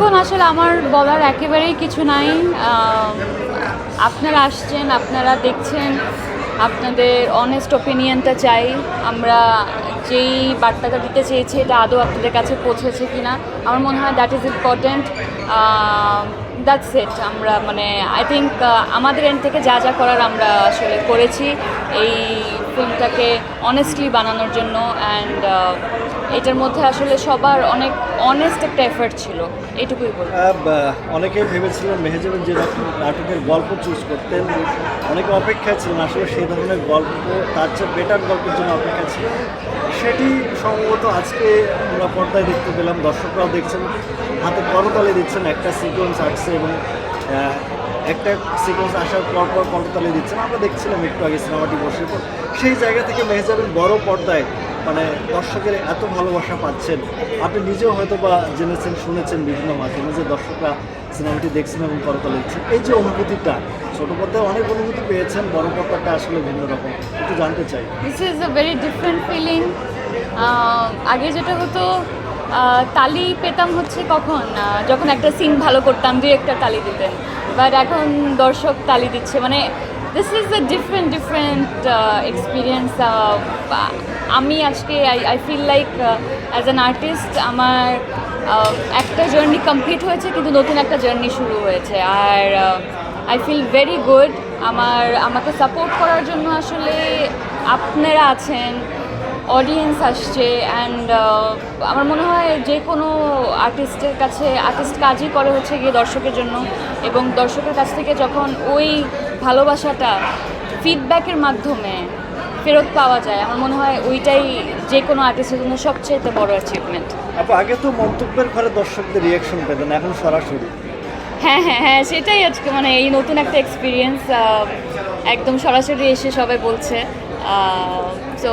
এখন আসলে আমার বলার একেবারেই কিছু নাই। আপনারা আসছেন, আপনারা দেখছেন, আপনাদের অনেস্ট ওপিনিয়নটা চাই। আমরা যেই বার্তাটা দিতে চেয়েছি, এটা আদৌ আপনাদের কাছে পৌঁছেছে কি না আমার মনে হয় that is important that's it আমরা মানে আই থিঙ্ক আমাদের এন্ড থেকে যা যা করার আমরা আসলে করেছি এই ফিল্মটাকে অনেস্টলি বানানোর জন্য। অ্যান্ড এটার মধ্যে আসলে সবার অনেক অনেস্ট একটা এফার্ট ছিল। এইটুকুই বলব। বা- অনেকে ভেবেছিলেন মেহেজাবেন যে নাটকের গল্প চুজ করতেন। অনেকে অপেক্ষা ছিলেন আসলে সেই ধরনের গল্প, তার চেয়ে বেটার গল্পের জন্য অপেক্ষা ছিল সেটি সম্ভবত আজকে আমরা পর্দায় দেখতে পেলাম। দর্শকরাও দেখছেন, হাতে করতালে দিচ্ছেন, একটা সিকোয়েন্স আসছে এবং একটা সিকোয়েন্স আসার পর পর করতালে দিচ্ছেন। আমরা দেখছিলাম একটু আগে সিনেমাটি বসে। সেই জায়গা থেকে মেহেজাবেন বড় পর্দায় মানে দর্শকের এত ভালোবাসা পাচ্ছেন। আপনি নিজেও হয়তো বা জেনেছেন, শুনেছেন বিভিন্ন মাধ্যমে যে দর্শকরা সিনেমাটি দেখছেন এবং করতালে দিচ্ছেন এই যে অনুভূতিটা, ছোট পর্দায় অনেক অনুভূতি পেয়েছেন, বড় পর্দাটা আসলে ভিন্ন রকম। একটু জানতে চাই। This is a very different feeling আগে যেটা হতো তালি পেতাম হচ্ছে কখন? যখন একটা সিন ভালো করতাম, দুই একটা তালি দিতেন। বাট এখন দর্শক তালি দিচ্ছে। মানে this is a different different experience আমি আজকে I I feel like as an artist আমার আহ, একটা জার্নি কমপ্লিট হয়েছে কিন্তু নতুন একটা জার্নি শুরু হয়েছে। আর আই ফিল ভেরি গুড আমার আমাকে সাপোর্ট করার জন্য আসলে আপনারা আছেন অডিয়েন্স আসছে অ্যান্ড আমার মনে হয় যে কোনো আর্টিস্টের কাছে আর্টিস্ট কাজই করে হচ্ছে গিয়ে দর্শকের জন্য। এবং দর্শকের কাছ থেকে যখন ওই ভালোবাসাটা ফিডব্যাকের মাধ্যমে ফেরত পাওয়া যায়। আমার মনে হয় ওইটাই যে কোনো আর্টিস্টের জন্য সবচেয়ে বড় অ্যাচিভমেন্ট আপু আগে তো মন্তব্যের ঘরে দর্শকদের রিয়াকশন পেতেন এখন সরাসরি। হ্যাঁ হ্যাঁ হ্যাঁ সেটাই আজকে মানে এই নতুন একটা এক্সপিরিয়েন্স একদম সরাসরি এসে সবাই বলছে। তো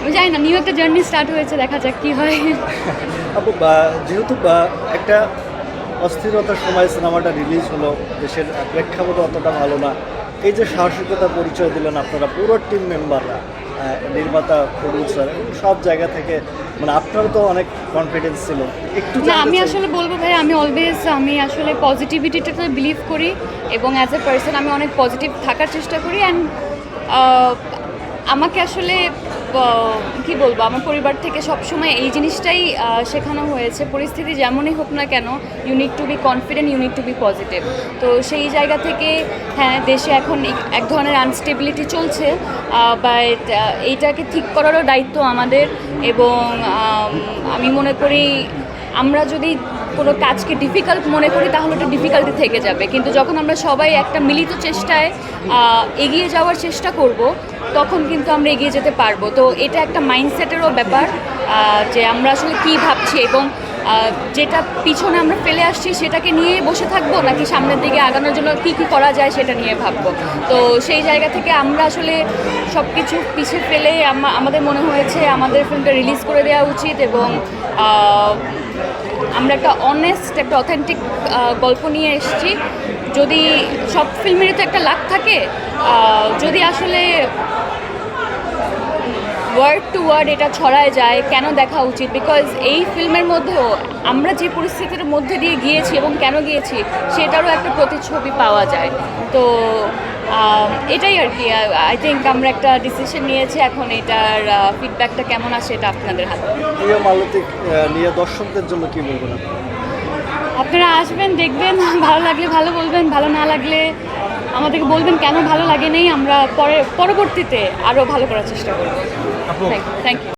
আমি জানি না নিউ একটা জার্নি স্টার্ট হয়েছে দেখা যাক কী হয়। আপু যেহেতু একটা অস্থিরতার সময় সিনেমাটা রিলিজ হলো দেশের প্রেক্ষাপট অতটা ভালো না। এই যে সাহসিকতা পরিচয় দিলেন আপনারা পুরো টিম মেম্বাররা নির্মাতা প্রডিউসার সব জায়গা থেকে মানে আপনারও তো অনেক কনফিডেন্স ছিল। একটু না আমি আসলে বলব ভাই আমি অলওয়েজ আমি আসলে পজিটিভিটিটাতে বিলিভ করি এবং অ্যাজ এ পার্সন আমি অনেক পজিটিভ থাকার চেষ্টা করি অ্যান্ড আমাকে আসলে কি বলব, আমার পরিবার থেকে সবসময় এই জিনিসটাই শেখানো হয়েছে। পরিস্থিতি যেমনই হোক না কেন you need to be confident you need to be positive তো সেই জায়গা থেকে হ্যাঁ দেশে এখন এক- ধরনের আনস্টেবিলিটি চলছে বাট এইটাকে ঠিক করারও দায়িত্ব আমাদের এবং, আমি মনে করি আমরা যদি কোনো কাজকে ডিফিকাল্ট মনে করি, তাহলে ওটা ডিফিকাল্টি থেকে যাবে। কিন্তু যখন আমরা সবাই একটা মিলিত চেষ্টায় এগিয়ে যাওয়ার চেষ্টা করব তখন কিন্তু আমরা এগিয়ে যেতে পারব। তো এটা একটা মাইন্ডসেটেরও ব্যাপার যে আমরা আসলে কী ভাবছি এবং যেটা পিছনে আমরা ফেলে আসছি সেটাকে নিয়ে বসে থাকব নাকি সামনের দিকে আগানোর জন্য কী কী করা যায় সেটা নিয়ে ভাববো। তো সেই জায়গা থেকে আমরা আসলে সব কিছু পিছিয়ে ফেলে আমাদের মনে হয়েছে আমাদের ফিল্মটা রিলিজ করে দেওয়া উচিত এবং আমরা একটা অনেস্ট একটা অথেন্টিক গল্প নিয়ে এসেছি। যদি সব ফিল্মেরই তো একটা লাক থাকে যদি আসলে ওয়ার্ড টু ওয়ার্ড এটা ছড়ায় যায় কেন দেখা উচিত? বিকজ এই ফিল্মের মধ্যেও আমরা যে পরিস্থিতির মধ্যে দিয়ে গিয়েছি এবং কেন গিয়েছি সেটারও একটা প্রতিচ্ছবি পাওয়া যায়। তো এটাই আর কি। আই থিঙ্ক আমরা একটা ডিসিশন নিয়েছি এখন এটার ফিডব্যাকটা কেমন আসে এটা আপনাদের হাতে? প্রিয় নিয়ে দর্শকদের জন্য কি বলবেন আপনি? আপনারা আসবেন দেখবেন ভালো লাগলে ভালো বলবেন ভালো না লাগলে আমাদেরকে বলবেন কেন ভালো লাগে নেই আমরা পরে পরবর্তীতে আরও ভালো করার চেষ্টা করব। Thank you